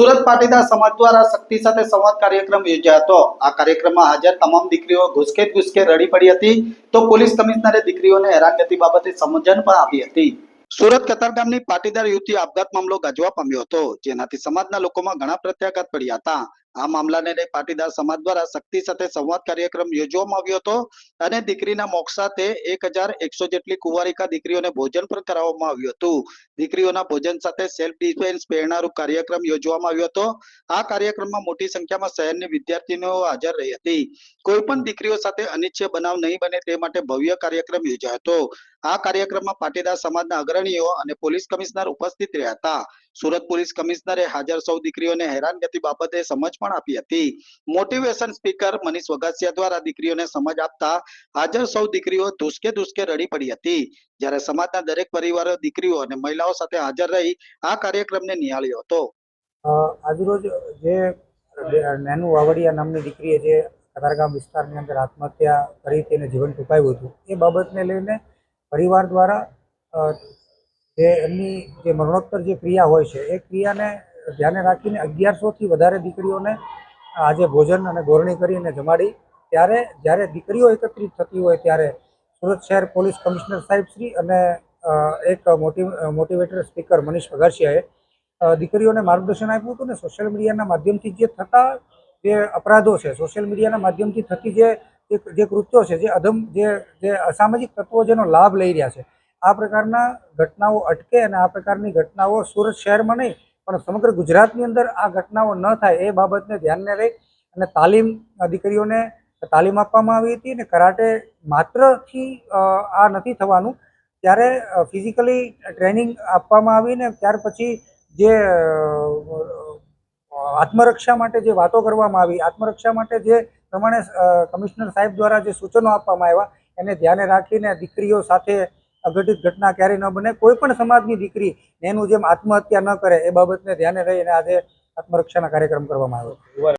સુરત પાટીદાર સમાજ દ્વારા શક્તિ સાથે સંવાદ કાર્યક્રમ યોજાયો હતો. આ કાર્યક્રમમાં હાજર તમામ દીકરીઓ ઘુસકે ઘુસકે રડી પડી હતી તો પોલીસ કમિશનરે દીકરીઓને હેરાનગતિ બાબતે સમજણ પણ આપી હતી. સુરત કતારગામની પાટીદાર યુવતી આપઘાત મામલો ગાજવા પામ્યો હતો. જેનાથી સમાજના લોકોમાં ઘણા પ્રત્યાઘાત પડ્યા હતા. આ મામલાને લઈ પાટીદાર સમાજ દ્વારા શક્તિ સાથે સંવાદ કાર્યક્રમ યોજવામાં આવ્યો હતો અને દીકરીના મોક્ષ સાથે એક હજાર એકસો જેટલી કુંવારિકા દીકરીઓને ભોજન પણ કરાવવામાં આવ્યું હતું. દીકરીઓના ભોજન સાથે સેલ્ફ ડિફેન્સ પ્રેરણારૂપ કાર્યક્રમ યોજવામાં આવ્યો હતો. આ કાર્યક્રમમાં મોટી સંખ્યામાં શહેરની વિદ્યાર્થીનીઓ હાજર રહી હતી. કોઈ પણ દીકરીઓ સાથે અનિચ્છ બનાવ નહીં બને તે માટે ભવ્ય કાર્યક્રમ યોજાયો હતો. આ કાર્યક્રમમાં પાટીદાર સમાજના અગ્રણીઓ અને પોલીસ કમિશનર ઉપસ્થિત રહ્યા હતા. સુરત પોલીસ કમિશનરે હાજર સૌ દીકરીઓને હેરાનગતિ બાબતે સમજ પણ આપી હતી. મોટિવેશન સ્પીકર મનીષ વગાસિયા દ્વારા દીકરીઓને સમજ આપતા હાજર સૌ દીકરીઓ ધુસકે ધુસકે રડી પડી હતી. જ્યારે સમાજના દરેક પરિવારો દીકરીઓ અને મહિલાઓ સાથે હાજર રહી આ કાર્યક્રમને નિહાળ્યો હતો. આજરોજ જે નેનુ વાવડિયા નામની દીકરીએ જે કતારગામ વિસ્તારની અંદર આત્મહત્યા કરી તેને જીવન ટૂંકાયું હતું, એ બાબતને લઈને પરિવાર દ્વારા જે એમની જે મરણોત્તર જે ક્રિયા હોય છે, એ ક્રિયાને ધ્યાને રાખીને અગિયારસોથી વધારે દીકરીઓને આજે ભોજન અને ગોરણી કરીને જમાડી. ત્યારે જ્યારે દીકરીઓ એકત્રિત થતી હોય ત્યારે સુરત શહેર પોલીસ કમિશનર સાહેબ શ્રી અને એક મોટી, મોટિવેટર સ્પીકર મનીષ વઘાસિયાએ દીકરીઓને માર્ગદર્શન આપ્યું હતું ને સોશિયલ મીડિયાના માધ્યમથી જે થતા જે અપરાધો છે, સોશિયલ મીડિયાના માધ્યમથી થતી જે- જે કૃત્યો છે, જે અધમ, જે જે અસામાજિક તત્વો જેનો લાભ લઈ રહ્યા છે આ પ્રકારના ઘટનાઓ અટકે અને આ પ્રકારની ઘટનાઓ સુરત શહેરમાં નહીં, પણ સમગ્ર ગુજરાતની અંદર આ ઘટનાઓ ન થાય એ બાબતને ધ્યાનને લઈ અને તાલીમ દીકરીઓને તાલીમ આપવામાં આવી હતી અને કરાટે માત્રથી આ નથી થવાનું. ત્યારે ફિઝિકલી ટ્રેનિંગ આપવામાં આવી ને ત્યાર પછી જે આત્મરક્ષા માટે જે વાતો કરવામાં આવી, આત્મરક્ષા માટે જે પ્રમાણે કમિશનર સાહેબ દ્વારા જે સૂચનો આપવામાં આવ્યા, એને ધ્યાને રાખીને દીકરીઓ સાથે અઘટિત ઘટના ક્યારેય ન બને. કોઈ પણ સમાજની દીકરી એનું જેમ આત્મહત્યા ન કરે એ બાબતને ધ્યાને રહીને આજે આત્મરક્ષાના કાર્યક્રમ કરવામાં આવ્યો